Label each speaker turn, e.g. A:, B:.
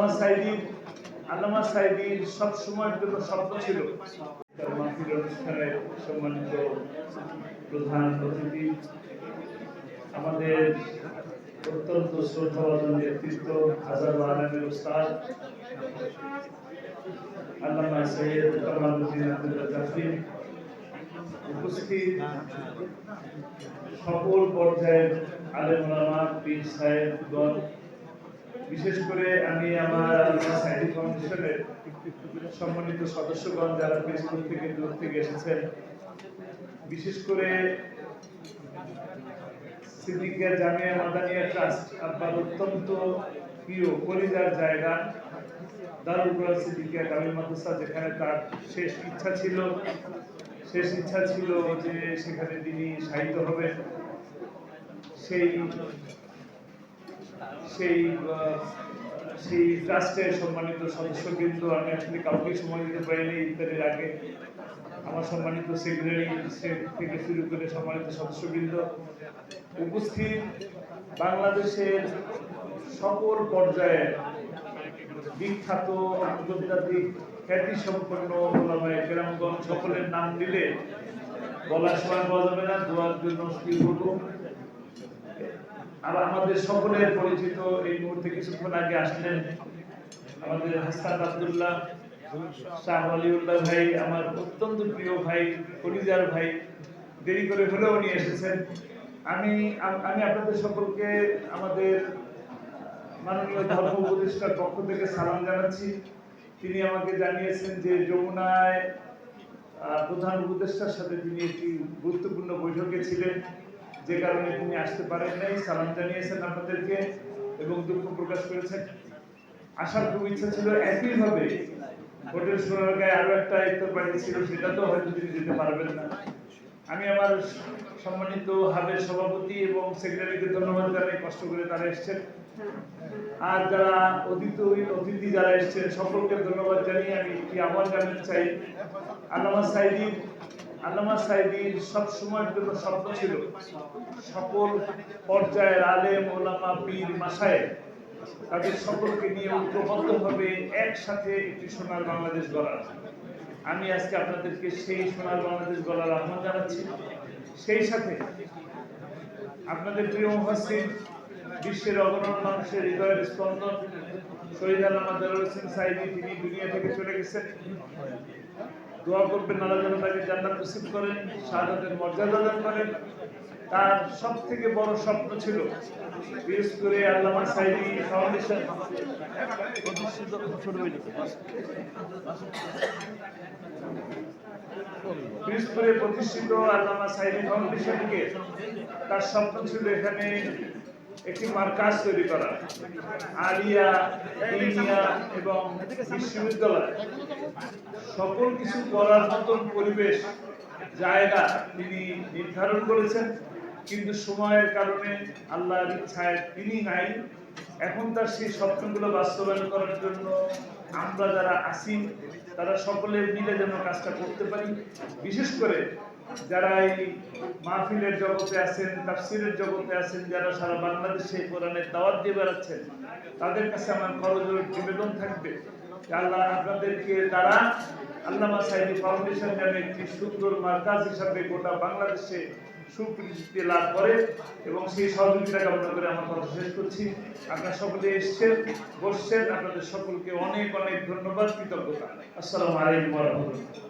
A: আল্লামা সাইদি আল্লামা সাইদির সব সময়ের জন্য স্বপ্ন ছিল। মাহফিল অনুষ্ঠানে সম্মানিত প্রধান অতিথি, আমাদের অত্যন্ত শ্রদ্ধাভাজন নেতৃত্ব হাজার আলমের উস্তাদ, আল্লামা সৈয়দ কামালউদ্দিন আব্দুল্লাহ জাফরি, উপস্থিত সকল পর্যায়ের আলেম ওলামা, পীর সাহেবগণ বিশেষ করে আমি আমার সাইদি ফাউন্ডেশনের সম্মানিত সদস্যগণ যারা ফেসবুক থেকে দূর থেকে এসেছেন, বিশেষ করে সিদ্দিকিয়া জামিয়া মাদানিয়া ট্রাস্ট, আপনার অত্যন্ত প্রিয় কলিজার জায়গা দারুল কোরআন সিদ্দিকিয়া কামিল মাদ্রাসা, যেখানে তার শেষ ইচ্ছা ছিল, শেষ ইচ্ছা ছিল যে সেখানে তিনি সাহিত্য হবেন। সেই সেই সেই ট্রাস্টের সম্মানিত সদস্য কিন্তু আমি আসলে কাউকে সময় দিতে পারিনি ইত্যাদির আগে। আমার সম্মানিত সেক্রেটারি থেকে শুরু করে সম্মানিত সদস্যবৃন্দ, উপস্থিত বাংলাদেশের সকল পর্যায়ে বিখ্যাত আন্তর্জাতিক খ্যাতি সম্পন্ন ওলামায়ে সকলের নাম দিলে বলার সময় পাওয়া যাবে না, দোয়ার জন্য কি বলব আর আমাদের সকলের পরিচিত এই মুহূর্তে কিছুক্ষণ আগে আসলেন আমাদের হাসান আবদুল্লাহ, শাহ আলিউল্লাহ ভাই, আমার অত্যন্ত প্রিয় ভাই, কলিজার ভাই। দেরি করে হলেও উনি এসেছেন। আমি আমি আপনাদের সকলকে আমাদের মাননীয় ধর্ম উপদেষ্টার পক্ষ থেকে সালাম জানাচ্ছি। তিনি আমাকে জানিয়েছেন যে যমুনায় প্রধান উপদেষ্টার সাথে তিনি একটি গুরুত্বপূর্ণ বৈঠকে ছিলেন। যে কারণে তিনি আসতে পারেন নাই, সালাম জানিয়েছেন আপনাদেরকে এবং দুঃখ প্রকাশ করেছেন। আসার খুব ইচ্ছা ছিল একইভাবে হোটেল আরও একটা ইফতার পার্টি ছিল, সেটা তো হয়তো তিনি যেতে পারবেন না। আমি আমার সম্মানিত হাবের সভাপতি এবং সেক্রেটারিকে ধন্যবাদ জানাই, কষ্ট করে তারা এসেছেন। আর যারা অতিথি অতিথি যারা এসেছেন, সকলকে ধন্যবাদ জানিয়ে আমি একটি আহ্বান জানাতে চাই। আল্লামা সাইদির বাংলাদেশ গড়ার। আমি আজকে আপনাদেরকে সেই সোনার বাংলাদেশ গড়ার আহ্বান জানাচ্ছি। সেই সাথে আপনাদের প্রিয় মহাসিন বিশ্বের অগণন মানুষের হৃদয়ের স্পন্দন, শহীদ সাইদি তিনি দুনিয়া থেকে চলে গেছেন। দোয়া করবেন, আল্লাহ যেন তাকে জান্নাত নসিব করেন, শাহাদাতের মর্যাদা দান করেন। তার সব থেকে বড় স্বপ্ন ছিল, বিশেষ করে আল্লামা সাইদি ফাউন্ডেশন প্রতিষ্ঠিত আল্লামা সাইদি ফাউন্ডেশনকে তার স্বপ্ন ছিল এখানে একটি মার্কাজ তৈরি করা। আলিয়া ইনিয়া এবং বিশ্ববিদ্যালয়। সকল কিছু করার মতন পরিবেশ জায়গা তিনি নির্ধারণ করেছেন। কিন্তু সময়ের কারণে আল্লাহর ইচ্ছায় তিনি নাই। এখন তার সেই স্বপ্নগুলো বাস্তবায়ন করার জন্য আমরা যারা আছি, তারা সকলে মিলে যেন কাজটা করতে পারি। বিশেষ করে যারা এই মাহফিলের জগতে আছেন, তাফসিরের জগতে আছেন, যারা সারা বাংলাদেশে কোরআনের দাওয়াত দিয়ে বেড়াচ্ছেন, তাদের কাছে আমার করজোর নিবেদন থাকবে আল্লাহ আপনাদেরকে তারা আল্লামা সাইদি ফাউন্ডেশন নামে একটি সুন্দর মার্কাজ হিসাবে গোটা বাংলাদেশে সুপরিচিতি লাভ করে এবং সেই সহযোগিতা কামনা করে আমার কথা শেষ করছি। আপনারা সকলে এসছেন, বসছেন। আপনাদের সকলকে অনেক অনেক ধন্যবাদ, কৃতজ্ঞতা। আসসালামু আলাইকুম রাহমাতুল্লাহ।